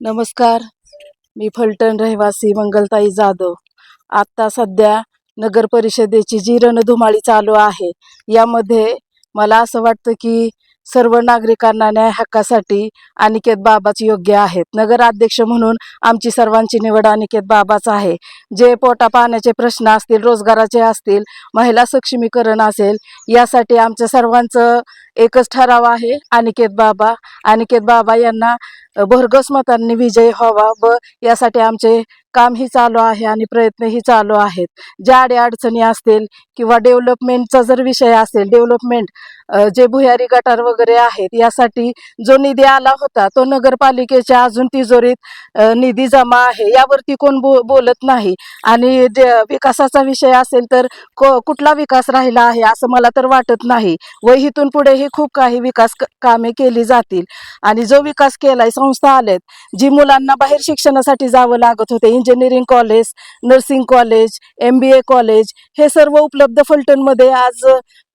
नमस्कार. मी फलटण रहिवासी मंगलताई जाधव. आत्ता सध्या नगर परिषदेची जी रणधुमाळी चालू आहे यामध्ये मला असं वाटतं की सर्व नागरिकांना न्याय हक्कासाठी अनिकेत बाबाच योग्य आहेत. नगराध्यक्ष म्हणून आमची सर्वांची निवड अनिकेत बाबाच आहे. जे पोटा पाण्याचे प्रश्न असतील रोजगाराचे असतील महिला सक्षमीकरण असेल यासाठी आमच्या सर्वांचं एकच ठराव आहे अनिकेत बाबा. अनिकेत बाबा यांना भरघोस मतांनी विजय व्हावा व यासाठी आमचे कामही चालू आहे आणि प्रयत्नही चालू आहेत. ज्या अडीअडचणी असतील किंवा डेव्हलपमेंटचा जर विषय असेल डेव्हलपमेंट जे भुयारी गटार वगैरे आहेत यासाठी जो निधी आला होता तो नगरपालिकेच्या अजून तिजोरीत निधी जमा आहे यावरती कोण बो बोलत नाही. आणि जे विकासाचा विषय असेल तर को कुठला विकास राहिला आहे असं मला तर वाटत नाही. व इथून पुढेही खूप काही विकास कामे केली जातील. आणि जो विकास केलाय संस्था आलेत जी मुलांना बाहेर शिक्षणासाठी जावं लागत होते. Engineering college nursing college M B A college हे सर्व उपलब्ध फलटणमध्ये आज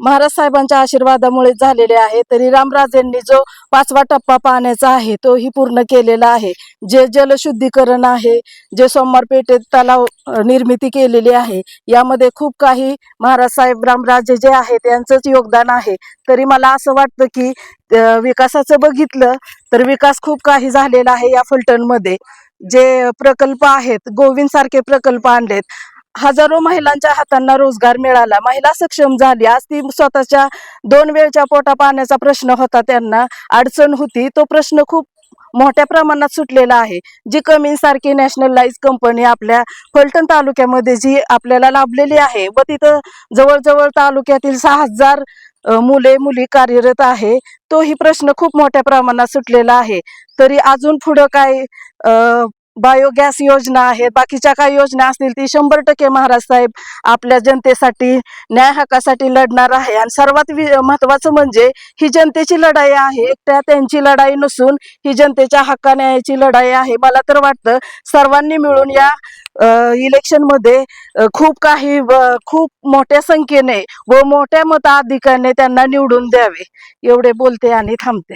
महाराज साहेबांच्या आशीर्वादामुळे झालेले आहे. तरी रामराजेंनी जो पाचवा टप्पा पाण्याचा आहे तोही पूर्ण केलेला आहे. जे जलशुद्धीकरण आहे जे सोमवार पेठेत तलाव निर्मिती केलेली आहे यामध्ये खूप काही महाराज साहेब रामराजे जे आहेत यांचंच योगदान आहे. तरी मला असं वाटतं की विकासाचं बघितलं तर विकास खूप काही झालेला आहे या फलटणमध्ये. जे प्रकल्प आहेत गोविंद सारखे प्रकल्प आणलेत. हजारो महिलांच्या हातांना रोजगार मिळाला. महिला सक्षम झाली. आज ती स्वतःच्या दोन वेळच्या पोटा पाण्याचा प्रश्न होता. त्यांना अडचण होती. तो प्रश्न खूप मोठ्या प्रमाणात सुटलेला आहे. जी कमी सारखी नॅशनलाइज कंपनी आपल्या फलटण तालुक्यामध्ये जी आपल्याला लाभलेली आहे व तिथं जवळजवळ तालुक्यातील सहा हजार मुले मुली कार्यरत आहे तोही प्रश्न खूप मोठ्या प्रमाणात सुटलेला आहे. तरी अजून पुढं काय बायोगॅस योजना आहेत बाकीच्या काही योजना असतील ती शंभर टक्के महाराज साहेब आपल्या जनतेसाठी न्याय हक्कासाठी लढणार आहे. आणि सर्वात महत्वाचं म्हणजे ही जनतेची लढाई आहे. एकट्या त्यांची लढाई नसून ही जनतेच्या हक्का न्यायाची लढाई आहे. मला तर वाटतं सर्वांनी मिळून या इलेक्शनमध्ये खूप काही खूप मोठ्या संख्येने व मोठ्या मताधिकाने त्यांना निवडून द्यावे. एवढे बोलते आणि थांबते.